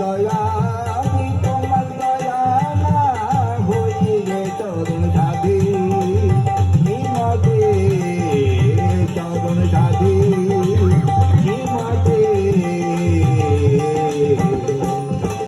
দয়া